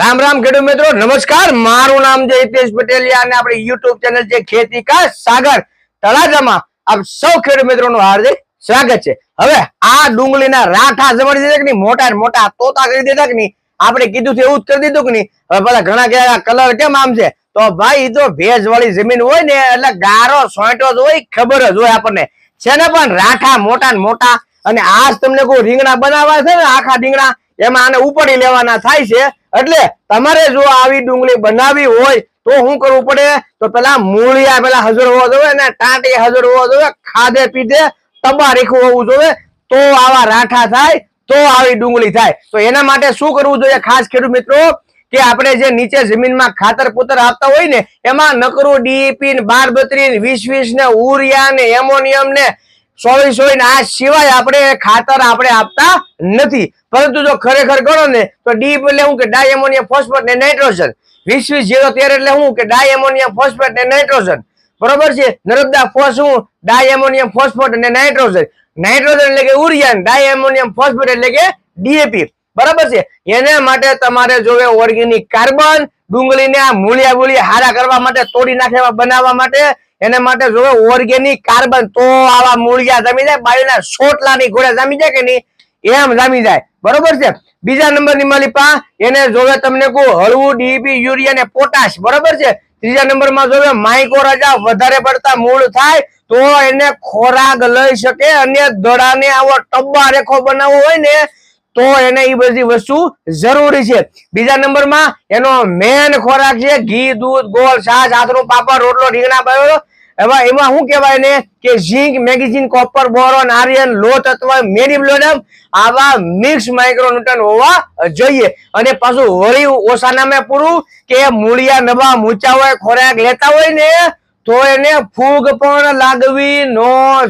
રામ રામ ખેડૂત મિત્રો, નમસ્કાર. મારું નામ છે હિતેશ પટેલિયા અને આપણી યુટ્યુબ ચેનલ છે ખેતી કા સાગર તળાજામાં આપ સૌ ખેડૂત મિત્રોનું હાર્દિક સ્વાગત છે. હવે આ ડુંગળીના રાઠા જમાડી દીધા કે નહીં? મોટા મોટા તોતા કરી દીધા કે નહીં? આપણે કીધું છે એવું જ કરી દીધું કે નહીં? હવે પેલા ઘણા કહેવાય કલર કેમ આમ છે? તો ભાઈ તો ભેજ વાળી જમીન હોય ને, એટલે ગારો, સોંટો જ હોય, ખબર જ હોય આપણને. છે ને પણ રાઠા મોટા ને મોટા, અને આજ તમને કોઈ રીંગણા બનાવવા છે ને, આખા રીંગણા એમાં આને ઉપાડી લેવાના થાય છે. એટલે તમારે જો આવી ડુંગળી બનાવવી હોય તો શું કરવું પડે? તો પેલા મૂળિયા પેલા હાજર હોવા જોઈએ ને ટાંટી હાજર હોવા જોઈએ, ખાધે પીધે તબારીખું હોવું જોઈએ. તો આવા રાઠા થાય, તો આવી ડુંગળી થાય. તો એના માટે શું કરવું જોઈએ ખાસ ખેડૂત મિત્રો? કે આપણે જે નીચે જમીનમાં ખાતર પુતર આપતા હોય ને, એમાં નકરું ડીપી ને બાર બત્રી વીસ વીસ ને ઉરિયા ને એમોનિયમ ને ચોવીસ હોય આ સિવાય આપણે ખાતર આપણે આપતા નથી. પરંતુ જો ખરેખર ગણો ને, તો ડી એટલે શું કે ડાય એમોનિયમ ફોસ્ફેટ ને નાઇટ્રોજન. વીસ વીસ જીરો તેર એટલે શું કે ડાય એમોનિયમ ફોસ્ફેટ ને નાઇટ્રોજન. બરોબર છે? નર્મદા ફોસ શું? ડાય એમોનિયમ ફોસ્ફેટ અને નાઇટ્રોજન. નાઇટ્રોજન એટલે કે ઉરિયાન ડાય એમોનિયમ ફોસ્ફેટ એટલે કે ડીએપી. બરાબર છે? એના માટે તમારે જોવે ઓર્ગેનિક કાર્બન ડુંગળીને આ મૂળિયા મૂળિયા હારા કરવા માટે, તોડી નાખવા બનાવવા માટે એને માટે જોવે ઓર્ગેનિક કાર્બન તો આવા મૂળિયા જમી જાય બાયુના સોટલાની ઘોડા જામી જાય કે નહીં, એમ જામી જાય. બરોબર છે? બીજા નંબરની માલિપા એને જોવે તમને કહું, હળવું, ડીપી, યુરિયા ને પોટાશ. બરોબર છે? ત્રીજા નંબરમાં જોવે માઇકો રાજા વધારે પડતા મૂળ થાય તો એને ખોરાક લઈ શકે, અને દડાને આવો ટબ્બા રેખો બનાવવો હોય ને તો એને એ બધી વસ્તુ જરૂરી છે. બીજા નંબરમાં એનો મેન ખોરાક છે ઘી, દૂધ, ગોળ, છાશ આથરું પાપડ, રોટલો, રીંગણા બાયો હવે એમાં શું કહેવાય ને કે zinc magnesium copper, boron, iron લો તત્વ મેનિબ્લોડમ આવા મિક્સ માઇક્રોન્યુટન હોવા જોઈએ. અને પાછું વળી ઓછા નામે પૂરું કે મૂળિયા, નવા, મૂચા હોય, ખોરાક લેતા હોય ને, તો એને ફૂગ પણ લાગવી નો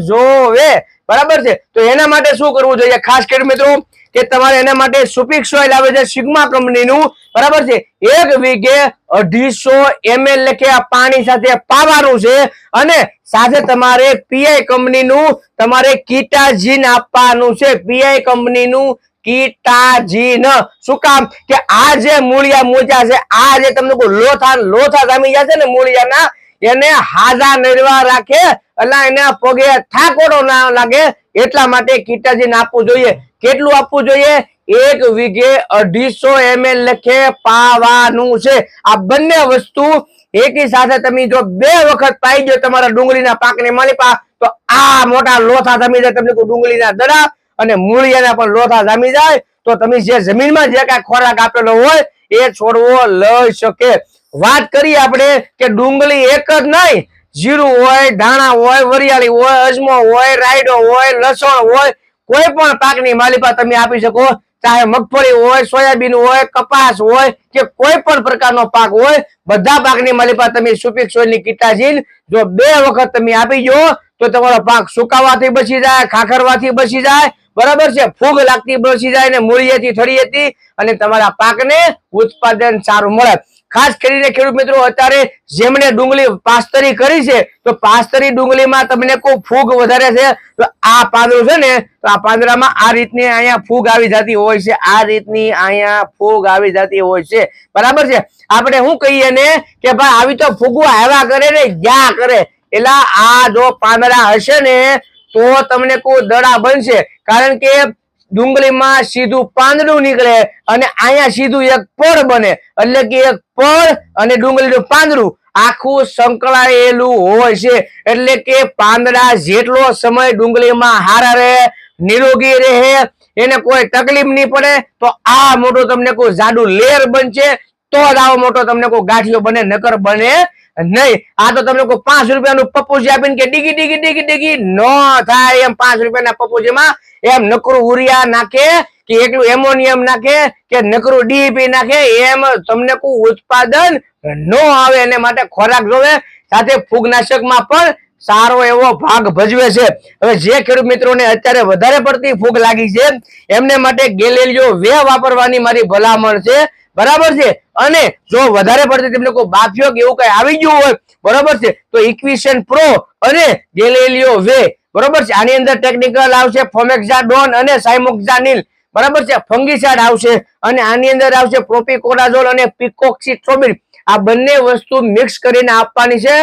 જોવે. બરાબર છે? તો એના માટે શું કરવું જોઈએ? ખાસ કરી મિત્રો કે તમારે એના માટે સુપિક સોઇલ આવે છે સિગ્મા કંપનીનું. બરાબર છે? એક વીઘે અઢીસો એમએલ લેખે પાણી સાથે પાવાનું છે. અને સાથે તમારે પીઆઈ કંપનીનું તમારે કીટાજીન આપવાનું છે. પીઆઈ કંપનીનું કીટાજીન. શું કામ? કે આ જે મૂળિયા મોજા છે, આ જે તમને લોથા લોથા જામી જશે ને મૂળિયાના એને હાજા નિર્વાહ રાખે એટલે એને પગે થાકોડો ના લાગે, એટલા માટે કીટાજીન આપવું જોઈએ. કેટલું આપવું જોઈએ? એક વીઘે અઢીસો એમએલ લખે, પાવાનું છે. આ બંને વસ્તુ એકી સાથે તમે જો બે વખત પાઈ દો તમારા ડુંગળીના પાકને માલિપા, તો આ મોટા લોથા જમી જાય. તમને ડુંગળીના દડા અને મૂળિયાના પણ લોથા જામી જાય, તો તમે જે જમીનમાં જે કાંઈ ખોરાક આપેલો હોય, એ છોડવો લઈ શકે. વાત કરીએ આપણે કે ડુંગળી એક જ નહીં. જીરું હોય, ધાણા હોય, વરિયાળી હોય, અજમો હોય, રાયડો હોય, લસણ હોય, કોઈ પણ પાકની માલિકા તમે આપી શકો. ચાહે મગફળી હોય, સોયાબીન હોય, કપાસ હોય, કે કોઈ પણ પ્રકારનો પાક હોય, બધા પાકની માલિકા તમે સુપીક સોયની કીટાજીન જો બે વખત તમે આપી દો, તો તમારો પાક સુકાવાથી બચી જાય, ખાખરવાથી બચી જાય, બરાબર છે? ફૂગ લાગતી બચી જાય ને મૂળિયેથી થળિયેથી અને તમારા પાકને ઉત્પાદન સારું મળે. ખાસ કરીને ખેડૂત મિત્રો, અત્યારે જેમણે ડુંગળી પાસ્તરી કરી છે, તો પાસ્તરી ડુંગળીમાં તમને કોઈ ફૂગ વધારે છે, તો આ પાંદડું છે ને, તો આ પાંદડામાં આ રીતની અહીંયા ફૂગ આવી જતી હોય છે, આ રીતની અહીંયા ફૂગ આવી જતી હોય છે. બરાબર છે? આપણે શું કહીએ ને કે ભાઈ, આવી તો ફૂગવા આવ્યા કરે ને જ્યાં કરે. એટલે આ જો પાંદડા હશે ને, તો તમને કોઈ દડા બનશે. કારણ કે ડુંગળીમાં સીધું પાંદડું નીકળે અને અહીંયા સીધું એક પળ બને. એટલે કે એક પળ અને ડુંગળીનું પાંદડું આખું સંકળાયેલું હોય છે. એટલે કે પાંદડા જેટલો સમય ડુંગળીમાં હારા રહે નિરોગી રહે, એને કોઈ તકલીફ નહીં પડે, તો આ મોટો તમને કોઈ જાડુ લેર બનશે, તો જ આવો મોટો તમને કોઈ ગાંઠિયો બને, નકર બને નહીં, આ તો તમને કોઈ પાંચ રૂપિયાનું પપોજી આપીને કે ડીગી ડીગી ડીગી ડીગી, ન થાય એમ પાંચ રૂપિયાના પપોજીમાં. એમ નકરું ઉરિયા નાખે કે એકલું એમોનિયમ નાખે કે નકરું ડીપી નાખે, એમ તમને કોઈ ઉત્પાદન ન આવે એને માટે ખોરાક જોવે. સાથે ફૂગનાશકમાં પણ સારો એવો ભાગ ભજવે છે. હવે જે ખેડૂત મિત્રોને અત્યારે વધારે પડતી ફૂગ લાગી છે, એમને માટે ગેલેલિયો વે વાપરવાની મારી ભલામણ છે. બરાબર છે? અને જો વધારે પડતી તેમને કોઈ બાફિયો કે એવું કઈ આવી ગયું હોય, બરોબર છે? તો ઇક્વિશન પ્રો અને ગેલેલિયો વે. બરોબર છે? આની અંદર ટેકનિકલ આવશે ફોમેક્ઝા ડોન અને સાયમોક્ઝાનિલ. બરાબર છે? ફંગીસાઇડ આવશે અને આની અંદર આવશે પ્રોપિકોરાઝોલ અને પિકોક્સિટ્રોબિન. આ બંને વસ્તુ મિક્સ કરીને આપવાની છે.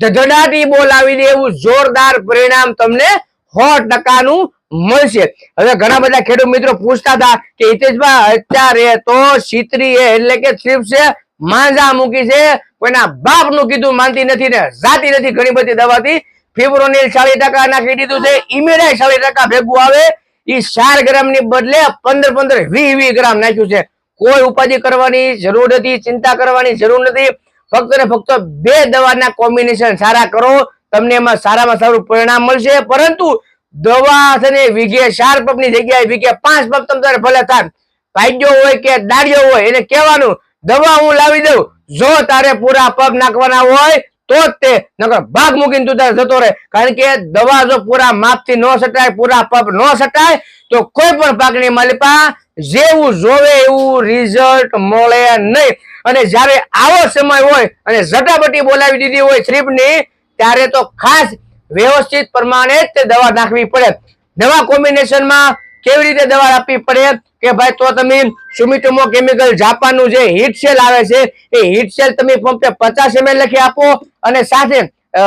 ધડાટી બોલાવી દે એવું જોરદાર પરિણામ તમને સો ટકાનું મળશે. હવે ઘણા બધા ખેડૂત મિત્રો પૂછતા હતા કે હિતેશભાઈ, અત્યારે તો શીતરી એટલે કે થ્રીપ્સ છે, માંજા મૂકી છે, કોઈના બાપનું કીધું માનતી નથી ને જાતી નથી ઘણી બધી દવાથી. ફિબ્રોનિલ ચાલીસ ટકા નાખી દીધું છે ઇમિડાઈ ચાલીસ ટકા ભેગું આવે. એ ચાર ગ્રામની બદલે પંદર પંદર વીસ વીસ ગ્રામ નાખ્યું છે. કોઈ ઉપાધિ કરવાની જરૂર નથી, ચિંતા કરવાની જરૂર નથી. ફક્ત ને ફક્ત બે દવાના કોમ્બિનેશન સારા કરો. તમને એમાં સારામાં સારું પરિણામ મળશે. પરંતુ દવા છે ને વીઘે ચાર પગની જગ્યાએ વીઘે પાંચ પગ તમારે ભલે થાય ભાગ્યો હોય કે દાડિયો હોય, એને કહેવાનું, દવા હું લાવી દઉં. જો તારે પૂરા પગ નાખવાના હોય, તો જ તે. નકર ભાગ મૂકીને તું તારે જતો રહે. કારણ કે દવા જો પૂરા માપથી ન સટાય, પૂરા પગ ન સટાય, તો કોઈ પણ પાકની માલિપા જેવું જોવે એવું રિઝલ્ટ મળે નહીં. અને જ્યારે આવો સમય હોય અને ઝટાપટી બોલાવી દીધી હોય થ્રીપની ત્યારે તો ખાસ વ્યવસ્થિત પ્રમાણે તે દવા નાખવી પડે. દવા કોમ્બિનેશનમાં કેવી રીતે દવા આપવી પડે? કે ભાઈ, તો તમે સુમિટોમો કેમિકલ જાપાનનું જે હીટ સેલ આવે છે, એ હીટ સેલ તમે પંપે પચાસ એમએલ લખી આપો અને સાથે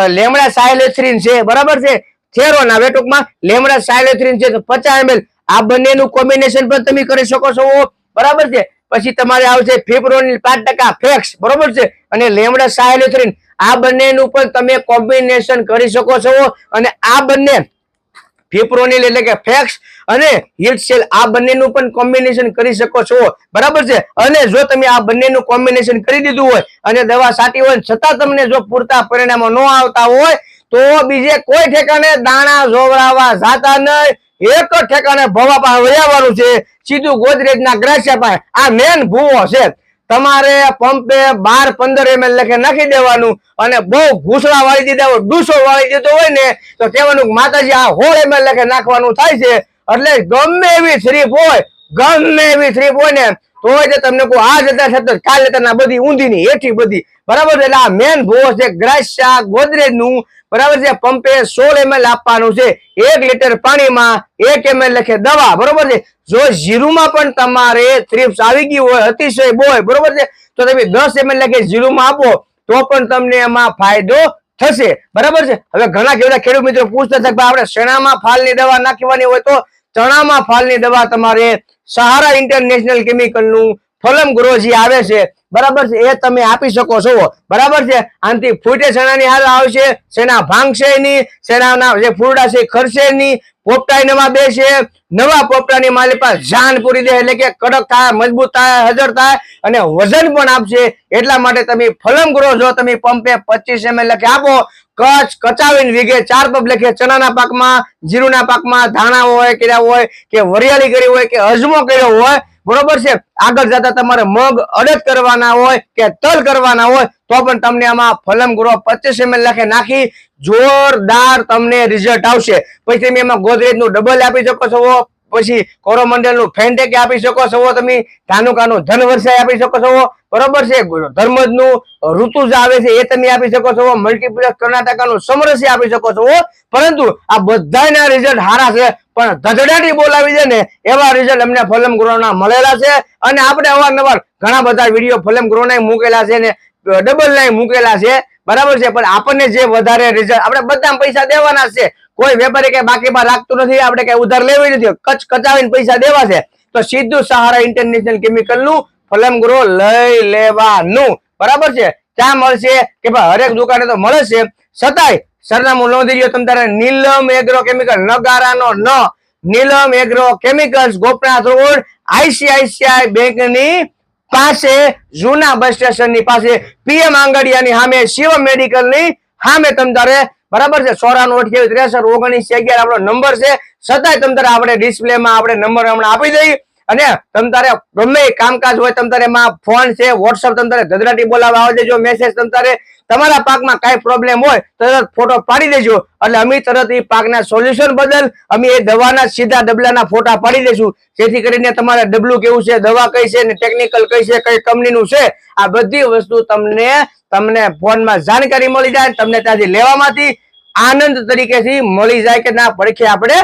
લેમડા સાયલેથ્રીન છે, બરાબર છે? થેરોન આવે ટૂંકમાં લેમડા સાયલેથ્રીન છે, તો પચાસ એમએલ આ બંનેનું કોમ્બિનેશન પણ તમે કરી શકો છો. બરાબર છે? પછી તમારે આવશે ફેબ્રોનિલ પાંચ ટકા ફેક્સ, બરોબર છે? અને લેમડા સાયલેથ્રીન આ બંનેનું પણ તમે કોમ્બિનેશન કરી શકો છો અને આ બંને ફિપ્રોનિલ એટલે કે ફેક્સ અને હીટ આ બંનેનું પણ કોમ્બિનેશન કરી શકો છો. બરાબર છે? અને જો તમે આ બંનેનું કોમ્બિનેશન કરી દીધું હોય અને દવા સાટી હોય છતાં તમને જો પૂરતા પરિણામો ન આવતા હોય, તો બીજે કોઈ ઠેકાણે દાણા જોવરાવા જાતા નહીં. એક ઠેકાણે ભવા પાસે વયાવાનું છે. સીધું ગોદરેજના ગ્રાસ્યા પાસે. આ મેન ભૂવો છે. તમારે પંપે બાર પંદર એમએલ લખે નાખી દેવાનું અને બહુ ઘૂસડા વાળી દીધા હોય, ડૂસો વાળી દીધો હોય ને, તો કહેવાનું માતાજી, આ હોળ એમએલ લખે નાખવાનું થાય છે. એટલે ગમે એવી થ્રીપ હોય, ગમે એવી થ્રીપ હોય ને તે તમને કહું, આ જતા છતાં કાલ જતા બધી ઊંધી ની હેઠી બધી, બરાબર છે? એટલે આ મેન ભોસ છે, ગ્રાસા ગોદરેજનું બરાબર છે? પંપે સોળ એમએલ આપવાનું છે, એક લીટર પાણીમાં એક એમએલ લખે દવા, બરોબર છે? જો જીરુમાં પણ તમારે થ્રીપ્સ આવી ગઈ હોય, અતિશય બોય, બરોબર છે? તો તમે દસ એમએલ લખે જીરુમાં આપો, તો પણ તમને એમાં ફાયદો થશે, બરાબર છે? હવે ઘણા કેવડા ખેડૂત મિત્રો પૂછતા કે આપણે શેણામાં ફાલની દવા નાખવાની હોય તો ચણામાં ફાલની દવા તમારે સહારા ઇન્ટરનેશનલ કેમિકલનું ફલમ ગ્રોજી આવે છે. બરાબર છે? એ તમે આપી શકો છો. બરાબર છે? આનાથી ફૂટે સેનાની હાલ આવશે શેના ભાંગશે નહીં સેનાના જે ફૂરડા છે ખરશે નહીં પોપટા નવા બેસે નવા પોપટાની માલિપા જાન પૂરી દે, એટલે કે કડક થાય, મજબૂત થાય, હજર થાય અને વજન પણ આપશે. એટલા માટે તમે ફલમ કરો જો તમે પંપે પચીસ એમએલ લખે આપો. કચ્છ કચાવીને વીઘે ચાર પંપ લખે ચણાના પાકમાં, જીરુના પાકમાં ધાણા હોય, કર્યા હોય, કે વરિયાળી કરી હોય, કે અજમો કર્યો હોય બરોબર છે? આગળ જતા તમારે મગ અડદ કરવાના હોય કે તલ કરવાના હોય, તો પણ તમને આમાં ફલમ ગ્રો પચીસ એમએલ લખે નાખી જોરદાર તમને રિઝલ્ટ આવશે. પછી તમે એમાં ગોદરેજનું ડબલ આપી શકો છો. પછી કોરોમંડલનું ફેન્ટેક આપી શકો છો, તમે ધાનુકાનું ધન વર્ષાય આપી શકો છો. બરોબર છે ધર્મજનું ઋતુ આવે છે એ તમે આપી શકો છો. મલ્ટીપ્લેક્સ કર્ણાટકાનું સમરસ્ય આપી શકો છો. પરંતુ આ બધાના રિઝલ્ટ સારા છે. પણ ધધડાટી બોલાવી દે ને, એવા રિઝલ્ટ અમને ફલમ ગ્રોના મળેલા છે. અને આપણે અવારનવાર ઘણા બધા વીડિયો ફલમ ગ્રોના મૂકેલા છે ને ડબલ લાઈન મૂકેલા છે. બરાબર છે, પણ આપણને જે વધારે રિઝલ્ટ આપણે બધા પૈસા દેવાના છે. કોઈ વેપારી કઈ બાકીમાં રાખતું નથી, આપણે કઈ ઉધાર લેવી નથી. કચ્છ કચાવીને પૈસા દેવા છે, તો સીધું સહારા ઇન્ટરનેશનલ કેમિકલનું ફલમ લઈ લેવાનું. બરાબર છે? ક્યાં મળશે કે ભાઈ હરેક દુકાને તો મળે છે. છતાંય સરનામું નોંધી લો તમે તારે. નીલમ એગ્રો કેમિકલ નગારાનો ન. Neelam agro chemicals Gopnath road, ICICI બેંકની પાસે, જૂના બસ સ્ટેશનની પાસે. પીએમ આંગડિયાની સામે, શિવમ મેડિકલની સામે તમ તારે બરાબર છે? સોરાનું અઠ્યાવીસ ત્રેસઠ ઓગણીસ અગિયાર આપણો નંબર છે. છતાંય તમ તારે આપણે ડિસ્પ્લે માં આપણે નંબર હમણાં આપી દઈએ. અને તમ તારે ગમે કામકાજ હોય, તમ તારે એમાં ફોન છે, વોટ્સઅપ, તમ તારે બોલાવવા આવે દેજો મેસેજ તમ તારે તમારા પાકમાં કઈ પ્રોબ્લેમ હોય, તરત ફોટો પાડી દેજો. એટલે અમે તરત એ પાકના સોલ્યુશન બદલ અમે એ દવાના સીધા ડબલાના ફોટા પાડી દઈશું. જેથી કરીને તમારે ડબલું કેવું છે, દવા કઈ છે, ને ટેકનિકલ કઈ છે, કઈ કંપનીનું છે, આ બધી વસ્તુ તમને તમને ફોનમાં જાણકારી મળી જાય, તમને ત્યાંથી લેવામાંથી આનંદ તરીકેથી મળી જાય કે ના, પડખે આપણે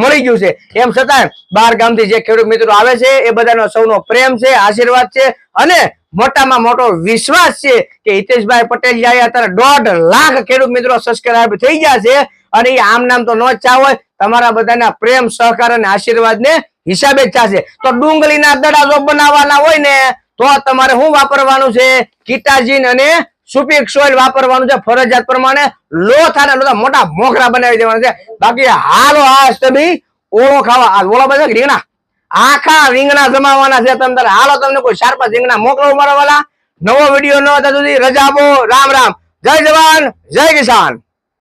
મળી ગયું છે. એમ છતાં બાર ગામથી જે ખેડૂત મિત્રો આવે છે, એ બધાનો સૌનો પ્રેમ છે, આશીર્વાદ છે અને મોટામાં મોટો વિશ્વાસ છે કે હિતેશભાઈ પટેલ જાય અત્યારે દોઢ લાખ ખેડૂત મિત્રો સબસ્ક્રાઇબ થઈ ગયા છે અને એ આમ નામ તો ન ચા હોય, તમારા બધાના પ્રેમ, સહકાર અને આશીર્વાદ ને હિસાબે જ ચાશે તો ડુંગળીના દડા જો બનાવવાના હોય ને, તો તમારે શું વાપરવાનું છે? કીટાજીન અને સુપીક સોઇલ વાપરવાનું છે ફરજિયાત પ્રમાણે. લોથા ને લોથા મોટા મોખરા બનાવી દેવાના છે. બાકી હાલો આ તમે ઓળો ખાવા. આ ઓળો રીંગણા? આખા રીંગણા જમાવાના છે તમને હાલો તમને કોઈ ચાર પાંચ રીંગણા મોકલો મારા નવો વીડિયો ન હતા સુધી રજા આપો. રામ રામ. જય જવાન, જય કિસાન.